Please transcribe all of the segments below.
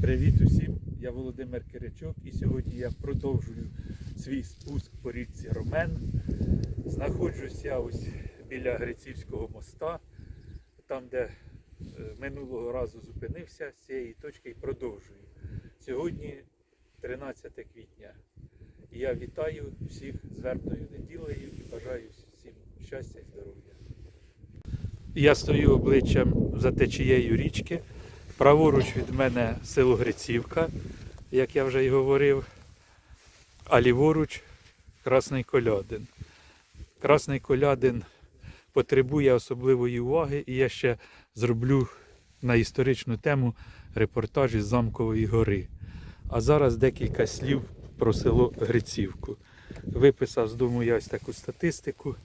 Привіт усім! Я Володимир Киричок і сьогодні я продовжую свій спуск по річці Ромен. Знаходжусь я ось біля Грицівського моста, там, де е, минулого разу зупинився, з цієї точки і продовжую. Сьогодні 13 квітня. Я вітаю всіх з вербною неділею і бажаю всім щастя і здоров'я. Я стою обличчям за течією річки. Праворуч від мене село Грицівка, як я вже й говорив, а ліворуч Красний Колядин. Красний Колядин потребує особливої уваги, і я ще зроблю на історичну тему репортаж із Замкової гори. А зараз декілька слів про село Грицівку. Виписав з дому я ось таку статистику.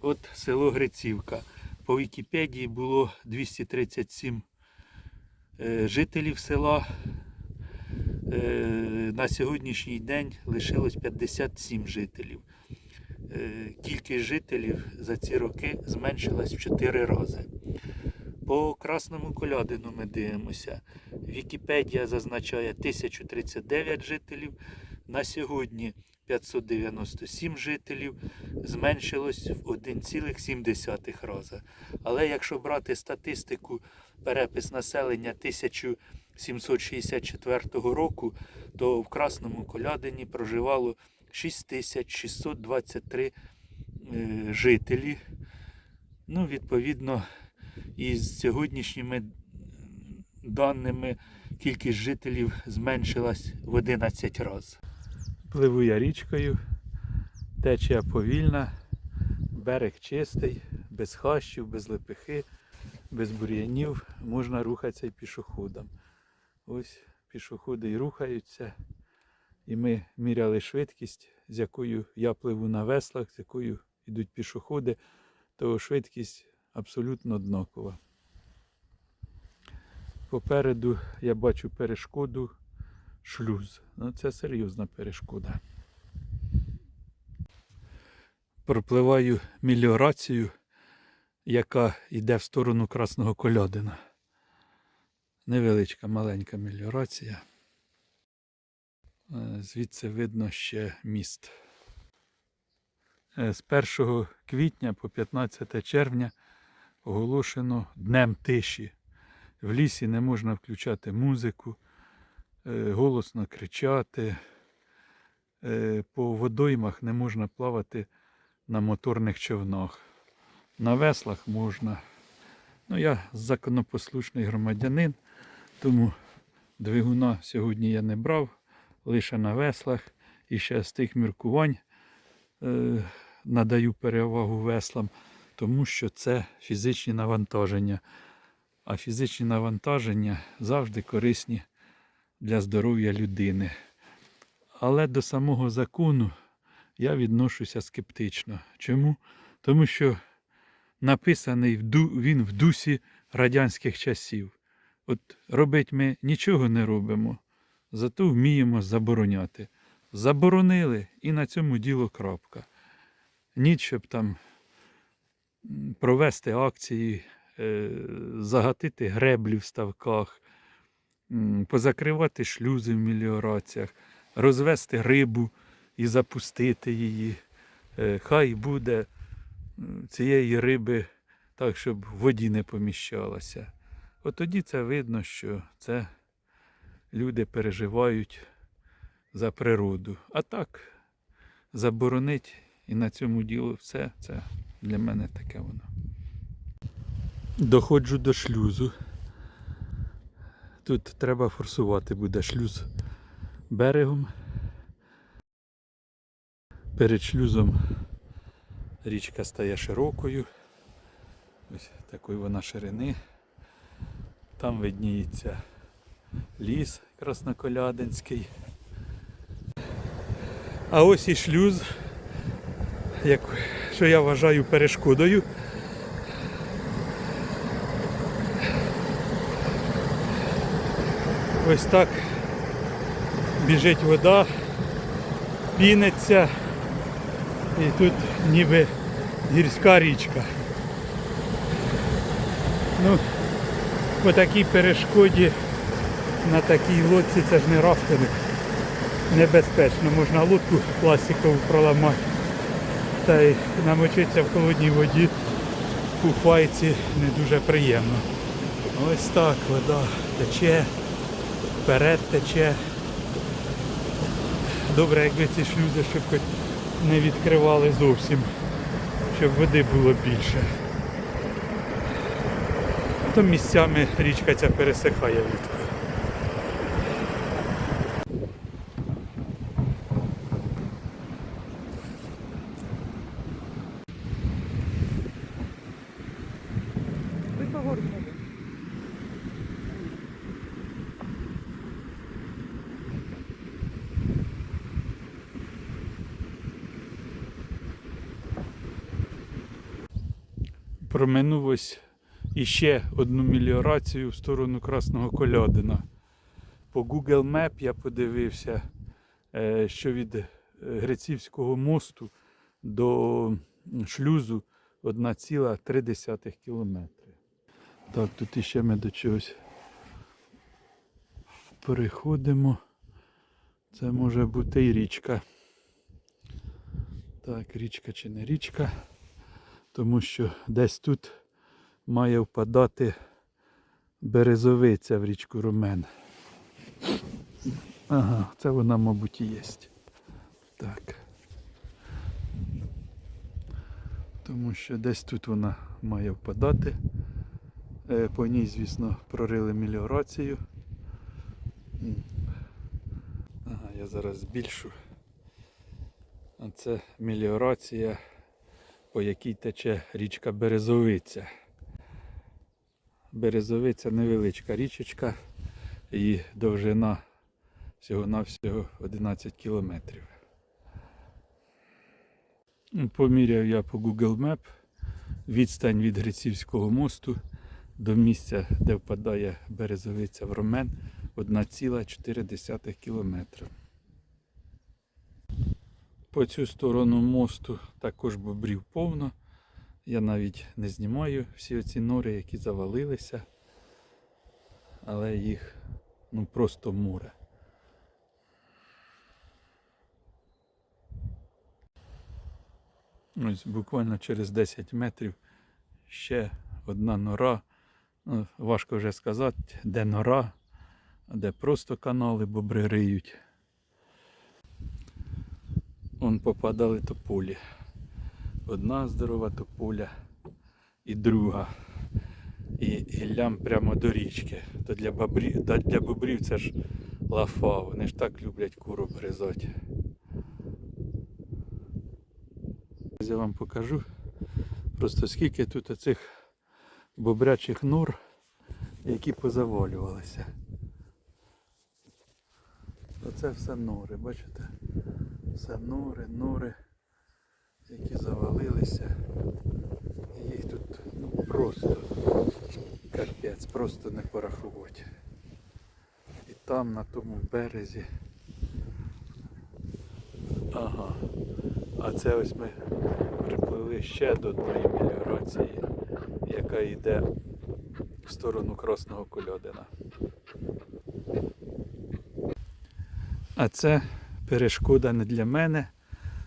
От село Грицівка. По Вікіпедії було 237 е, жителів села. Е, На сьогоднішній день лишилось 57 жителів. Е, Кількість жителів за ці роки зменшилась в 4 рази. По Красному Колядину ми дивимося. Вікіпедія зазначає 1039 жителів. На сьогодні 597 жителів зменшилось в 1,7 рази. Але якщо брати статистику, перепис населення 1764 року, то в Красному Колядині проживало 6623 е, жителі. Ну, відповідно, із сьогоднішніми даними кількість жителів зменшилась в 11 разів. Пливу я річкою, течія повільна, берег чистий, без хащів, без лепихи, без бур'янів, можна рухатися і пішоходом. Ось пішоходи і рухаються. І ми міряли швидкість, з якою я пливу на веслах, з якою йдуть пішоходи, то швидкість абсолютно однакова. Попереду я бачу перешкоду шлюз. Ну, це серйозна перешкода. Пропливаю меліорацію, яка йде в сторону Красного Колядина. Невеличка маленька меліорація. Е, Звідси видно ще міст. Е, З 1 квітня по 15 червня оголошено Днем тиші. В лісі не можна включати музику, голосно кричати. Е, По водоймах не можна плавати на моторних човнах. На веслах можна. Ну, я законопослушний громадянин, тому двигуна сьогодні я не брав, лише на веслах. І ще з тих міркувань е, надаю перевагу веслам, тому що це фізичні навантаження. А фізичні навантаження завжди корисні для здоров'я людини. Але до самого закону я відношуся скептично. Чому? Тому що написаний він в дусі радянських часів. От робить ми нічого не робимо, зато вміємо забороняти. Заборонили і на цьому діло крапка. Ніч, щоб там провести акції, е, загатити греблі в ставках, позакривати шлюзи в меліораціях, розвести рибу і запустити її. Е, Хай буде цієї риби так, щоб в воді не поміщалася. От тоді це видно, що це люди переживають за природу. А так, заборонить і на цьому діло все, це для мене таке воно. Доходжу до шлюзу. Тут треба форсувати буде шлюз берегом. Перед шлюзом річка стає широкою. Ось такої вона ширини. Там видніється ліс красноколядинський. А ось і шлюз, як, що я вважаю перешкодою. Ось так біжить вода, піниться. І тут ніби гірська річка. Ну, по такій перешкоді на такій лодці це ж не рафтинг. Небезпечно. Можна лодку пластикову проламати. Та й намочитися в холодній воді у файці не дуже приємно. Ось так вода тече, вперед тече. Добре, якби ці шлюзи, щоб хоч не відкривали зовсім, щоб води було більше. То місцями річка ця пересихає влітку. Проминув ось іще одну меліорацію в сторону Красного Колядина. По Google Map я подивився, е, що від е, Грецівського мосту до шлюзу 1,3 кілометри. Так, тут іще ми до чогось переходимо. Це може бути і річка. Так, річка чи не річка тому що десь тут має впадати березовиця в річку Румен. Ага, це вона, мабуть, і є. Так. Тому що десь тут вона має впадати. Е, По ній, звісно, прорили меліорацію. Ага, я зараз збільшу. А це меліорація по якій тече річка Березовиця. Березовиця невеличка річечка, її довжина всього-навсього 11 кілометрів. Ну, Поміряв я по Google Map відстань від Грицівського мосту до місця, де впадає березовиця в Ромен 1,4 кілометра. По цю сторону мосту також бобрів повно. Я навіть не знімаю всі оці нори, які завалилися, але їх ну просто море. Ось буквально через 10 метрів ще одна нора. Ну, важко вже сказати, де нора, а де просто канали бобри риють. Вон попадали тополі. Одна здорова тополя і друга. І гіллям прямо до річки. То для бобрів, та для бобрів це ж лафа. Вони ж так люблять куру. Ось Я вам покажу. Просто скільки тут оцих бобрячих нор, які позавалювалися. Оце все нори, бачите? Все нори, нори, які завалилися. І їх тут ну, просто капець, просто не порахувати. І там на тому березі. Ага. А це ось ми приплили ще до одної меліорації, яка йде в сторону Красного Кольодина. А це перешкода не для мене,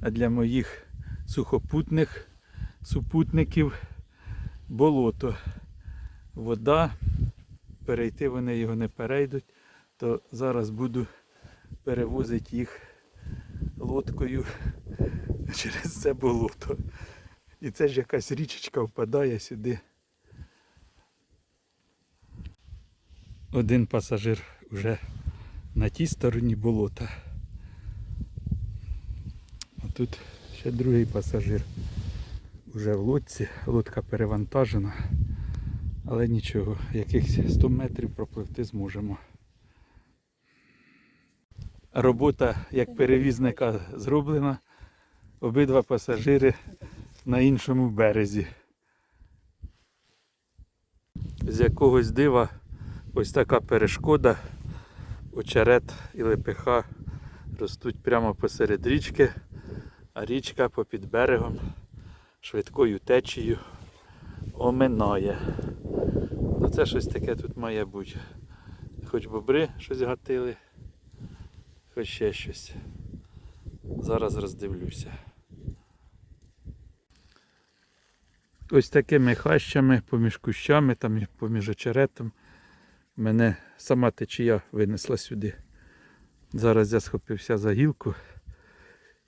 а для моїх сухопутних супутників болото. Вода, перейти вони його не перейдуть, то зараз буду перевозити їх лодкою через це болото. І це ж якась річечка впадає сюди. Один пасажир вже на тій стороні болота. Тут ще другий пасажир. Вже в лодці, лодка перевантажена, але нічого, якихось 100 метрів пропливти зможемо. Робота як перевізника зроблена, обидва пасажири на іншому березі. З якогось дива ось така перешкода. Очерет і лепеха ростуть прямо посеред річки, річка попід берегом швидкою течією оминає. Ну це щось таке тут має бути. Хоч бобри щось гатили, хоч ще щось. Зараз роздивлюся. Ось такими хащами, поміж кущами, там поміж очеретом. Мене сама течія винесла сюди. Зараз я схопився за гілку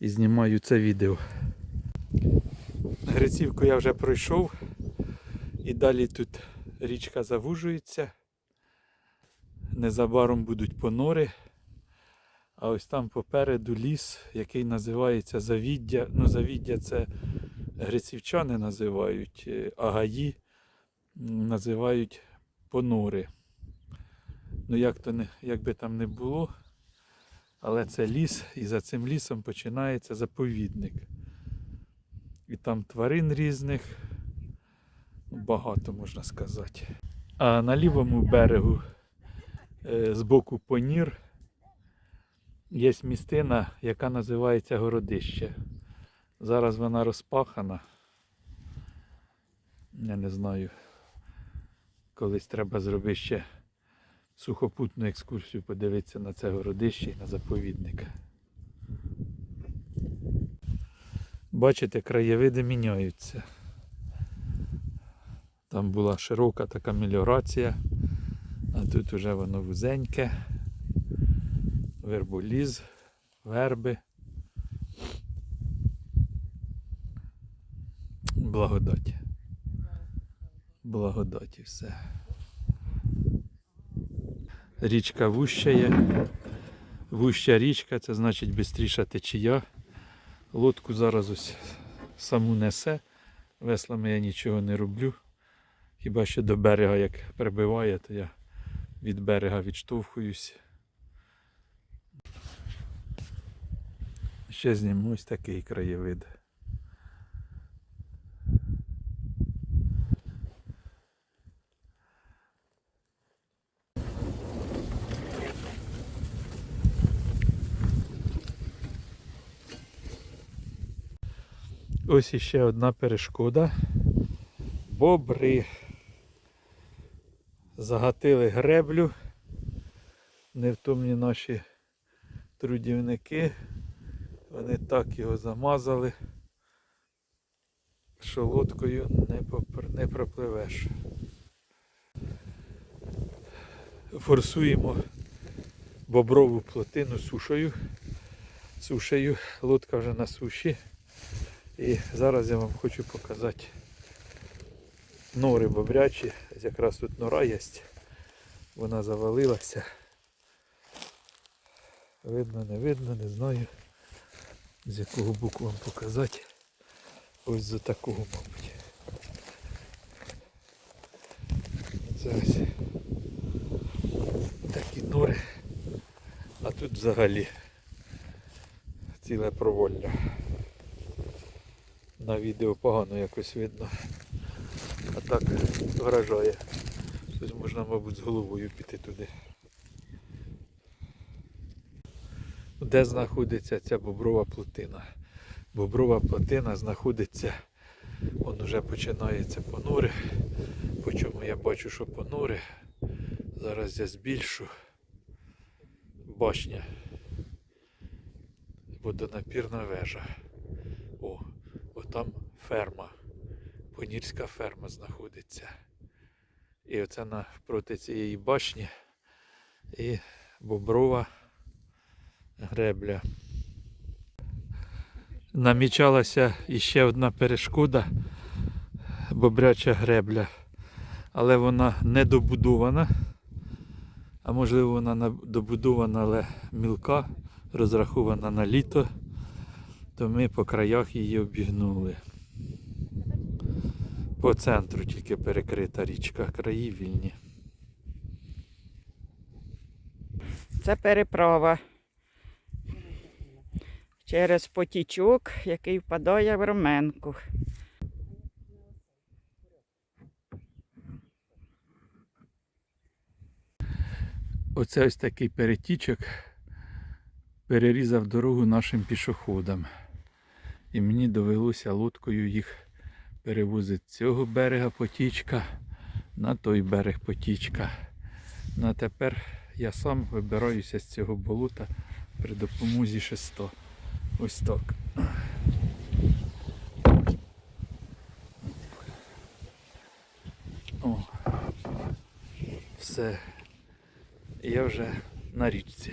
і знімаю це відео. Грицівку я вже пройшов. І далі тут річка завужується. Незабаром будуть понори. А ось там попереду ліс, який називається Завіддя. Ну, Завіддя це грицівчани називають, е, а гаї називають понори. Ну, як, то не, як би там не було, але це ліс, і за цим лісом починається заповідник. І там тварин різних, багато можна сказати. А на лівому берегу е, з боку Понір є містина, яка називається Городище. Зараз вона розпахана. Я не знаю. Колись треба зробити ще сухопутну екскурсію, подивитися на це городище і на заповідник. Бачите, краєвиди міняються. Там була широка така меліорація, а тут уже воно вузеньке, верболіз, верби. Благодать. Благодать і все. Річка вущає. Вуща річка, це значить бистріша течія. Лодку зараз ось саму несе. Веслами я нічого не роблю. Хіба що до берега як прибиває, то я від берега відштовхуюсь. Ще зніму ось такий краєвид. Ось іще одна перешкода. Бобри. Загатили греблю. Невтомні наші трудівники. Вони так його замазали, що лодкою не, попр- не пропливеш. Форсуємо боброву плотину сушою. Сушею. Лодка вже на суші. І зараз я вам хочу показати нори бобрячі. Якраз тут нора є. Вона завалилася. Видно, не видно, не знаю. З якого боку вам показати. Ось з такого, мабуть. Ось такі нори. А тут взагалі ціле проволля. На відео погано якось видно. А так вражає. Тут можна, мабуть, з головою піти туди. Де знаходиться ця боброва плотина? Боброва плотина знаходиться, он вже починається понури. По чому я бачу, що понури. Зараз я збільшу. Башня. Водонапірна вежа. О, отам ферма. Понірська ферма знаходиться. І оце навпроти цієї башні і боброва гребля. Намічалася іще одна перешкода бобряча гребля, але вона не добудована. А можливо вона добудована, але мілка, розрахована на літо, то ми по краях її обігнули. По центру тільки перекрита річка, краї вільні. Це переправа через потічок, який впадає в Роменку. Оце ось такий перетічок перерізав дорогу нашим пішоходам. І мені довелося лодкою їх перевозити з цього берега потічка на той берег потічка. Ну а тепер я сам вибираюся з цього болота при допомозі шеста. Ось так. О, все. Я вже на річці.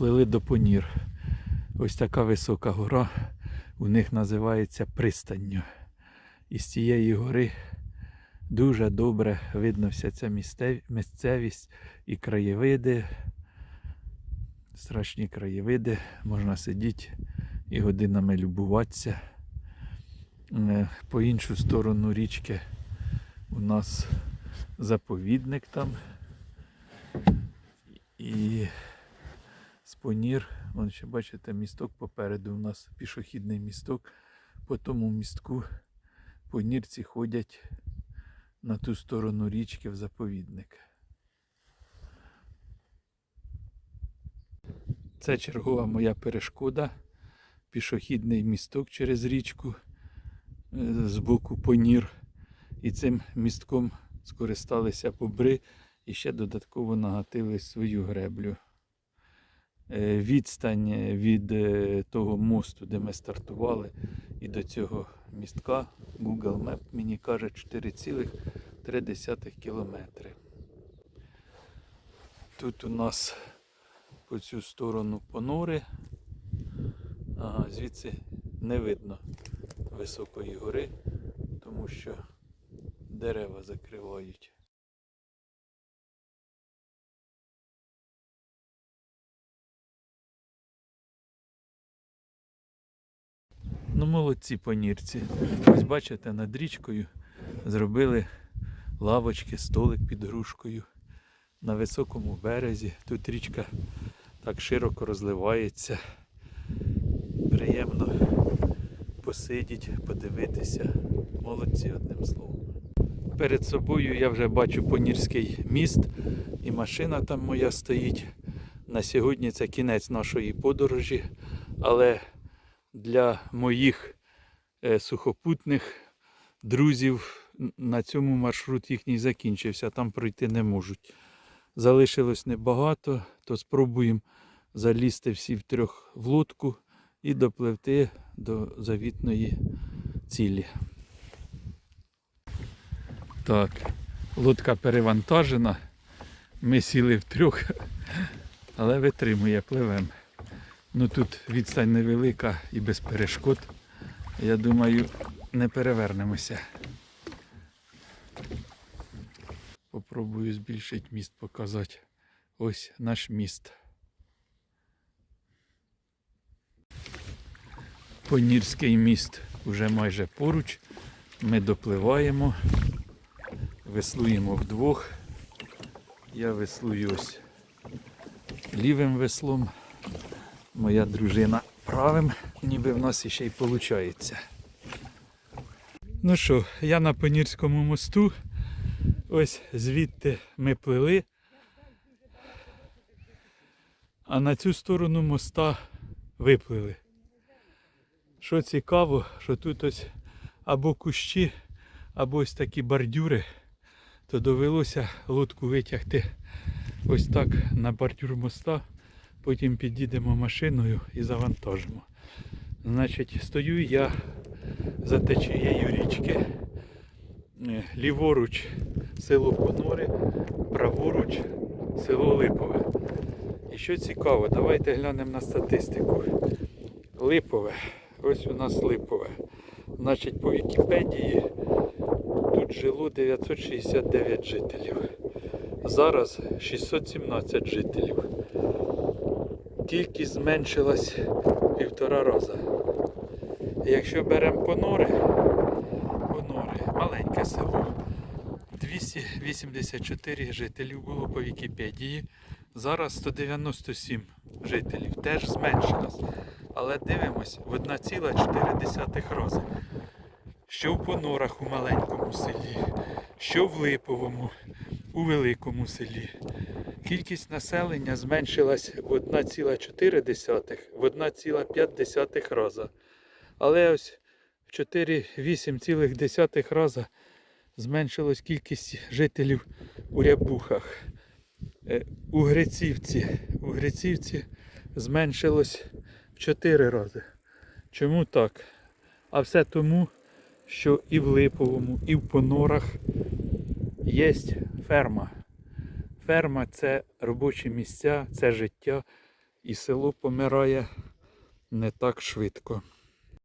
Плили до Понір. Ось така висока гора. У них називається пристанню. І з цієї гори дуже добре видно вся ця місцевість і краєвиди. Страшні краєвиди. Можна сидіти і годинами любуватися. Е, По іншу сторону річки у нас заповідник там. І Спонір, вон ще бачите, місток попереду у нас пішохідний місток. По тому містку понірці ходять на ту сторону річки в заповідник. Це чергова моя перешкода. Пішохідний місток через річку е, з боку понір. І цим містком скористалися бобри і ще додатково нагатили свою греблю. Е, Відстань від е, того мосту, де ми стартували, і до цього містка Google Map мені каже 4,3 кілометри. Тут у нас по цю сторону понори, ага, звідси не видно високої гори, тому що дерева закривають. Ну, молодці понірці. Ось бачите, над річкою зробили лавочки, столик під грушкою на високому березі. Тут річка так широко розливається. Приємно посидіти, подивитися. Молодці одним словом. Перед собою я вже бачу Понірський міст і машина там моя стоїть. На сьогодні це кінець нашої подорожі, але для моїх е, сухопутних друзів на цьому маршрут їхній закінчився, там пройти не можуть. Залишилось небагато, то спробуємо залізти всі втрьох в лодку і допливти до завітної цілі. Так, лодка перевантажена. Ми сіли втрьох, але витримує, пливемо. Ну тут відстань невелика і без перешкод. Я думаю, не перевернемося. Попробую збільшити міст показати. Ось наш міст. Понірський міст уже майже поруч. Ми допливаємо, веслуємо вдвох. Я веслую ось лівим веслом моя дружина правим, ніби в нас іще й виходить. Ну що, я на Понірському мосту. Ось звідти ми плили. А на цю сторону моста виплили. Що цікаво, що тут ось або кущі, або ось такі бордюри, то довелося лодку витягти ось так на бордюр моста. Потім підійдемо машиною і завантажимо. Значить, стою я за течією річки. Е, Ліворуч село Понори, праворуч село Липове. І що цікаво, давайте глянемо на статистику. Липове. Ось у нас Липове. Значить, по Вікіпедії тут жило 969 жителів. Зараз 617 жителів кількість зменшилась півтора рази. Якщо беремо понори, понори, маленьке село, 284 жителів було по Вікіпедії. Зараз 197 жителів, теж зменшилось. Але дивимось в 1,4 рази. Що в понорах у маленькому селі, що в Липовому, у великому селі. Кількість населення зменшилась в 1,4, в 1,5 рази. Але ось в 4,8 рази зменшилась кількість жителів у Рябухах. Е, У Грицівці, у Грицівці зменшилось в 4 рази. Чому так? А все тому, що і в Липовому, і в Понорах є ферма. Ферма це робочі місця, це життя, і село помирає не так швидко.